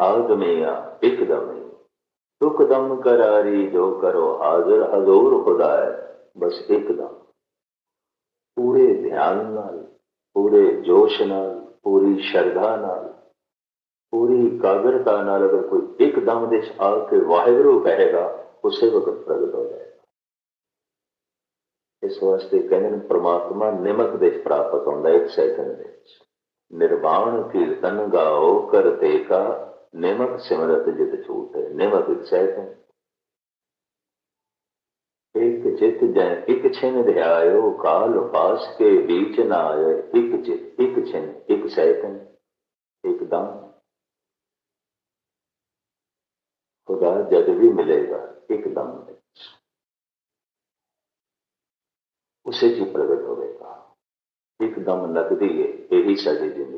ਆਦਮੀਆ ਇੱਕਦਮ। ਹੀ ਤੁਕ ਦਮ ਕਰਾਰੀ ਜੋ ਕਰੋ ਹਾਜ਼ਰ, ਹਜ਼ੂਰ ਖੁਦਾ ਹੈ, ਬਸ ਪੂਰੇ ਧਿਆਨ ਨਾਲ, ਪੂਰੇ ਜੋਸ਼ ਨਾਲ, ਪੂਰੀ ਸ਼ਰਧਾ ਨਾਲ, ਪੂਰੀ ਕਾਗਰਤਾ ਨਾਲ ਅਗਰ ਕੋਈ ਇੱਕਦਮ ਦੇ ਆ ਕੇ ਵਾਹਿਗੁਰੂ ਕਹੇਗਾ, ਉਸੇ ਵਕਤ ਪ੍ਰਗਟ ਹੋ ਜਾਏਗਾ। ਇਸ ਵਾਸਤੇ ਕਹਿੰਦੇ ਨੇ ਪ੍ਰਮਾਤਮਾ ਨਿਮਕ ਦੇ ਪ੍ਰਾਪਤ ਹੁੰਦਾ ਇੱਕ ਸੈਕਿੰਡ ਦੇ ਵਿੱਚ। ਨਿਰਵਾਣ ਕੀਰਤਨ ਗਾਓ ਕਰਤੇ ਕਾ ਨਿਮਕ ਸਿਮਰਤ ਜਿਤ ਛੂਟੇ ਨਿਮਕ ਇੱਕ ਸੈਕਿੰਡ ਇੱਕ ਚਿਤ ਜੈ ਇੱਕ ਛਿਨ ਧਿਆਇਓ ਕਾਲ ਪਾਸ ਕੇ ਵਿੱਚ ਨਾ ਆਏ ਇੱਕ ਚਿਤ ਇੱਕ ਛਿਨ ਇੱਕ ਸੈਕਿੰਡ ਇੱਕਦਮ ਖੁਦਾ ਜਦ ਵੀ ਮਿਲੇਗਾ ਇੱਕਦਮ ਦਮ ਉਸੇ ਚ ਪ੍ਰਗਟ ਹੋਵੇਗਾ ਇੱਕ ਇੱਕਦਮ ਲੱਗਦੀ ਹੈ ਇਹੀ ਸਾਡੀ ਜ਼ਿੰਦਗੀ